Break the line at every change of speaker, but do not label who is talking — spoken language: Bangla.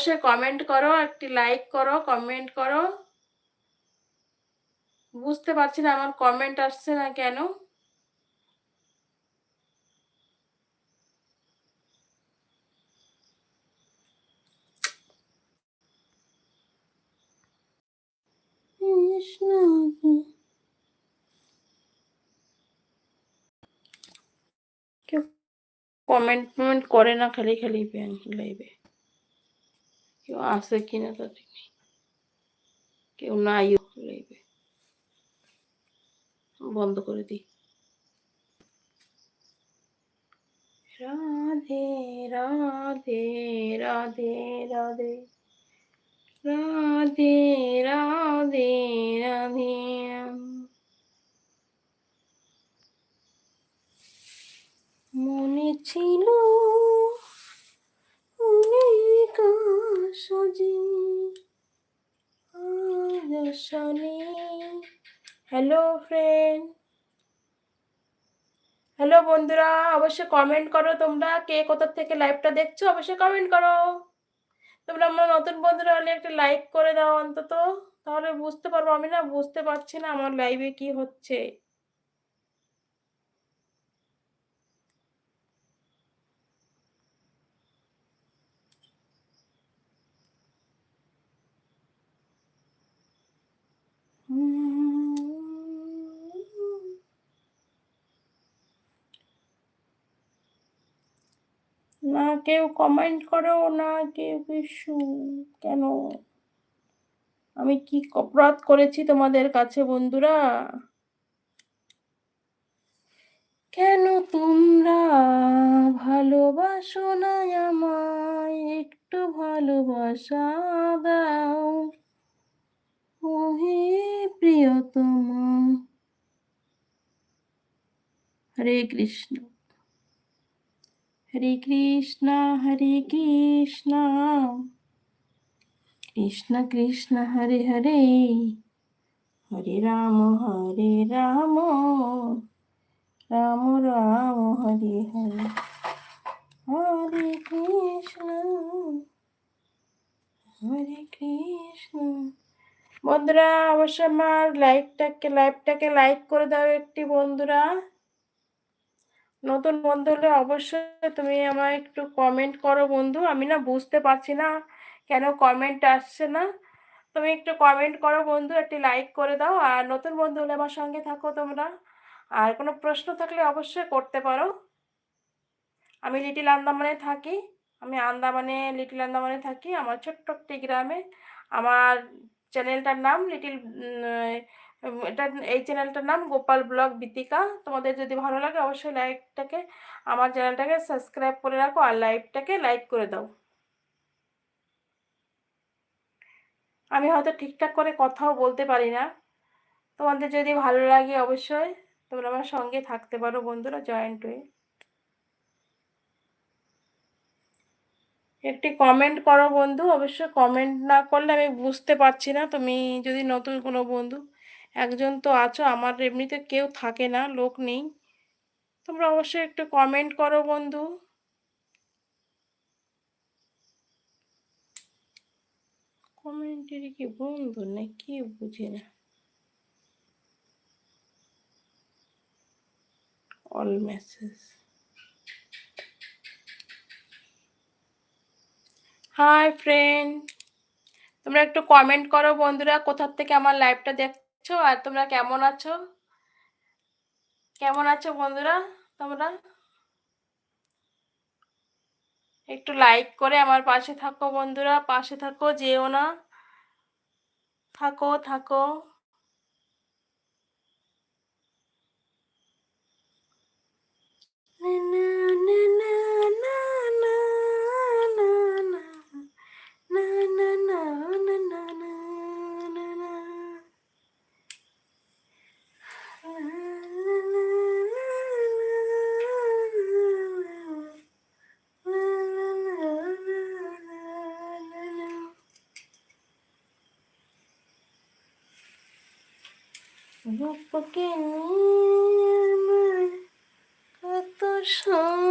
অবশ্যই কমেন্ট করো একটি লাইক করো কমেন্ট করো বুঝতে পারছি না আমার কমেন্ট আসছে না কেন কেউ কমেন্ট করে না খালি খালি লাইভে কেউ আছে কিনা তা দেখি কেউ নাইও লাইবে বন্ধ করে দিই রাধে রাধে রাধে রাধে রাধে রাধে রাধে মনে ছিল শনি হ্যালো ফ্রেন্ড হ্যালো বন্ধুরা অবশ্যই কমেন্ট করো তোমরা কে কোথার থেকে লাইভটা দেখছো অবশ্যই কমেন্ট করো তোমরা আমার নতুন বন্ধুরা হলে একটা লাইক করে দাও অন্তত তাহলে বুঝতে পারবো আমি না বুঝতে পারছি না আমার লাইভে কি হচ্ছে কেউ কমেন্ট করেও না কেউ কিছু কেন আমি কি অপরাধ করেছি তোমাদের কাছে বন্ধুরা কেন তোমরা ভালোবাসো না আমায় একটু ভালোবাসা দাও ওহে প্রিয়তমা হরে কৃষ্ণ হরে কৃষ্ণ হরে কৃষ্ণ কৃষ্ণ কৃষ্ণ হরে হরে হরে রাম হরে রাম রাম রাম হরে হরে হরে কৃষ্ণ হরে কৃষ্ণ বন্ধুরা অবশ্যই আমার লাইকটাকে লাইভটাকে লাইক করে দাও একটি বন্ধুরা নতুন বন্ধু হলে অবশ্যই তুমি আমার একটু কমেন্ট করো বন্ধু আমি না বুঝতে পারছি না কেন কমেন্ট আসছে না তুমি একটু কমেন্ট করো বন্ধু একটি লাইক করে দাও আর নতুন বন্ধু হলে আমার সঙ্গে থাকো তোমরা আর কোনো প্রশ্ন থাকলে অবশ্যই করতে পারো আমি লিটিল আন্দামানে থাকি আমি আন্দামানে লিটিল আন্দামানে থাকি আমার ছোট্ট একটি গ্রামে আমার চ্যানেলটার নাম লিটিল এটা এই চ্যানেলটার নাম গোপাল ব্লগ বিতিকা তোমাদের যদি ভালো লাগে অবশ্যই লাইকটাকে আমার চ্যানেলটাকে সাবস্ক্রাইব করে রাখো আর লাইভটাকে লাইক করে দাও আমি হয়তো ঠিকঠাক করে কথাও বলতে পারি না তোমাদের যদি ভালো লাগে অবশ্যই তোমরা আমার সঙ্গে থাকতে পারো বন্ধুরা জয়েন্ট হয়ে একটি কমেন্ট করো বন্ধু অবশ্যই কমেন্ট না করলে আমি বুঝতে পারছি না তুমি যদি নতুন কোনো বন্ধু একজন তো আছো আমার এমনিতে কেউ থাকে না লোক নেই তোমরা অবশ্যই একটু কমেন্ট করো বন্ধু কমেন্টের কি বন্ধু না কি বুঝে না অল মেসেজ হাই ফ্রেন্ড তোমরা একটু কমেন্ট করো বন্ধুরা কোথার থেকে আমার লাইভটা দেখ আছো আর তোমরা কেমন আছো কেমন আছো বন্ধুরা তোমরা একটু লাইক করে আমার পাশে থাকো বন্ধুরা পাশে থাকো যেও না থাকো থাকো বুককে নিয়ে কত সময়